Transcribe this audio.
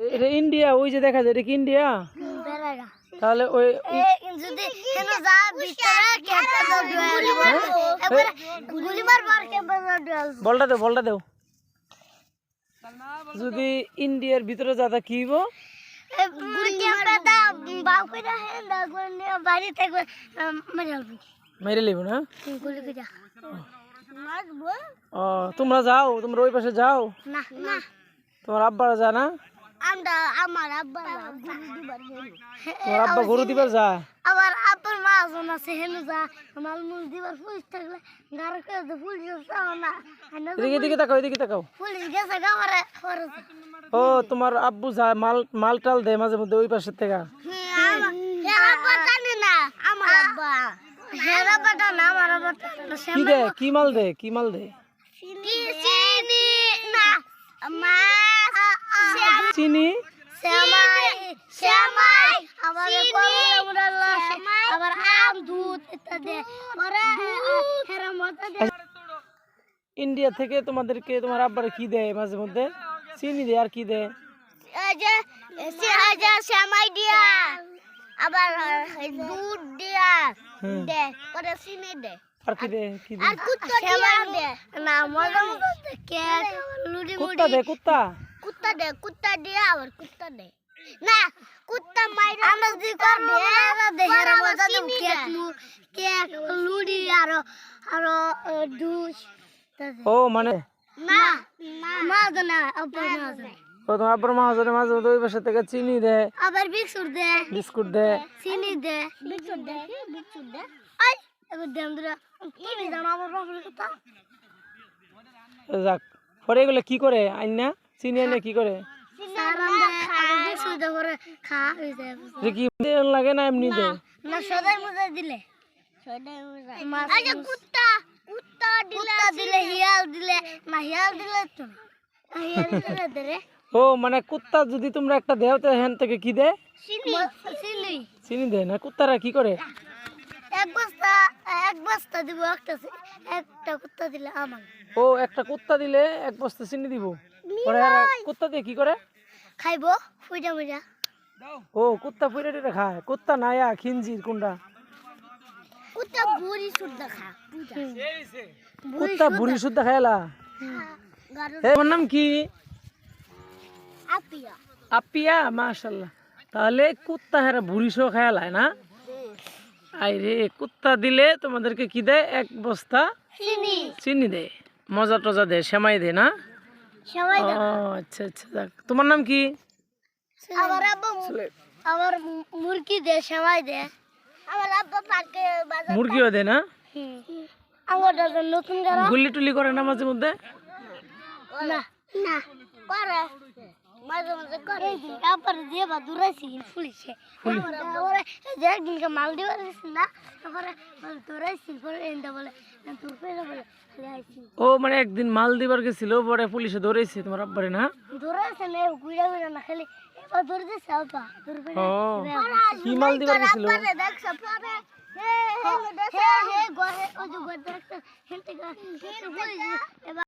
এটা ইন্ডিয়া ওই যে দেখা যায় এটা কি ইন্ডিয়া তাহলে ওই যদি কেন যা ভিতরে গুলি মারবো। এবারে গুলি মারবো আর ক্যাম্পে বলটা দেও বলটা দেও। যদি ইন্ডিয়ার ভিতরে যাতা কি হইব? গুলি ক্যাম্পে দা বাউ কইরা হে দা গুলি বাড়ি থেকে মারি মেরে লিব না? ও তোমরা যাও তোমরা ওই পাশে যাও। না না। তোমার আব্বারা যা না? আমরা আমার আব্বা আব্বা গরু দিবার যা আবার আব্বার মা জন আছে হেলু যা। আমার মুল দিবার পুলিশ থাকলে গাড়ি করে তো পুলিশ চাও না। এদিকে এদিকে তাকাও এদিকে তাকাও। পুলিশ গেছে গাওয়ারে ও তোমার আব্বু যা মাল মাল টাল দেয় মাঝে মধ্যে ওই পাশের থেকে। হেরা বাটানে না আমার আব্বা। হেরা বাটানা আমার আব্বা কি দে কি মাল দে কি মাল দে কি চিনি না? মাছ চিনি? শ্যামাই শ্যামাই আবার কমলা আবার আম দুধ ইত্যাদি। পরে হেরা মতো ইন্ডিয়া থেকে তোমাদেরকে তোমার আব্বারে কি দেয় মাঝে মধ্যে? চিনি দেয় আর কি দেয়? আবার দুধ দিয়া হুম। পরে চিনি দে। আর কি দেয়? কি আর দেয় কুত্তা দে। না মজা মজা কেক লুড়ি কুত্তা দে কুত্তা। কুত্তা দে কুত্তা দিয়ে আবার কুত্তা দে না কুত্তা মাইরা আমরা দি কর দে হেরা মজা দে কেক লু কেক লুড়ি আর আর দুষ ও মানে না মাছ না আবার মাছ ও তোমার আব্বার মাহাজনে মাঝে মধ্যে ওই পাশে থেকে চিনি দেয় আবার বিস্কুট দে। বিস্কুট দেয় চিনি দে। বিস্কুট দে বিস্কুট দে? আই এবার দেম দরা কি জানো আমার বাপের কথা? যাক পরে এগুলো কি করে আইনা চিনি আইনা কি করে? দে দে লাগে না এমনি দিলে দে ও মানে কুত্তা যদি তোমরা একটা দেও তো হ্যান থেকে কি দেয়? চিনি দেয় না, কুত্তারা কি করে? এক বস্তা এক বস্তা দিব একটা একটা কুত্তা দিলে আমার ও, একটা কুত্তা দিলে এক বস্তা চিনি দিব। পরে কুত্তা দিয়ে কি করে? খাইবো ফুইটা মুইটা ও কুত্তা খায়। কুত্তা নায়া খিঞ্জির কোনটা কুত্তা বুড়ি শুদ্ধ খা কুত্তা বুড়ি শুদ্ধ খায়লা তোমার নাম কি? আপিয়া। আপিয়া মাশাল্লাহ তাহলে কুত্তা হেরা বুড়ি শো খায়ালায় না? আই রে কুত্তা দিলে তোমাদেরকে কি দেয়? এক বস্তা চিনি। চিনি দেয়। মজা টজা দেয় সেমাই দেয় না? সবাই ও আচ্ছা আচ্ছা যাক। তোমার নাম কি? আমার আব্বা আমার মুরগি দে সবাই দে। আমার আব্বা পার্কে বাজার মুরগিও দেয় না? আমার নতুন গুলি টুলি করে না মাঝে মধ্যে? না। না। করে মাঝে মাঝে করে তারপরে দিয়ে বা তারপরে যে একদিনকে মাল দিয়ে দিছি না তারপরে দূরাইছি পরে এনটা বলে তোর পেলে বলে ও মানে একদিন মাল দিবার গেছিল পরে পুলিশে ধরেছে তোমার আব্বারে না দূরাইছে না ঘুরে না খালি এবার দূরে দিছে আব্বা দূর কি মাল দিবার গেছিল দেখছ পরে হে হে হে হে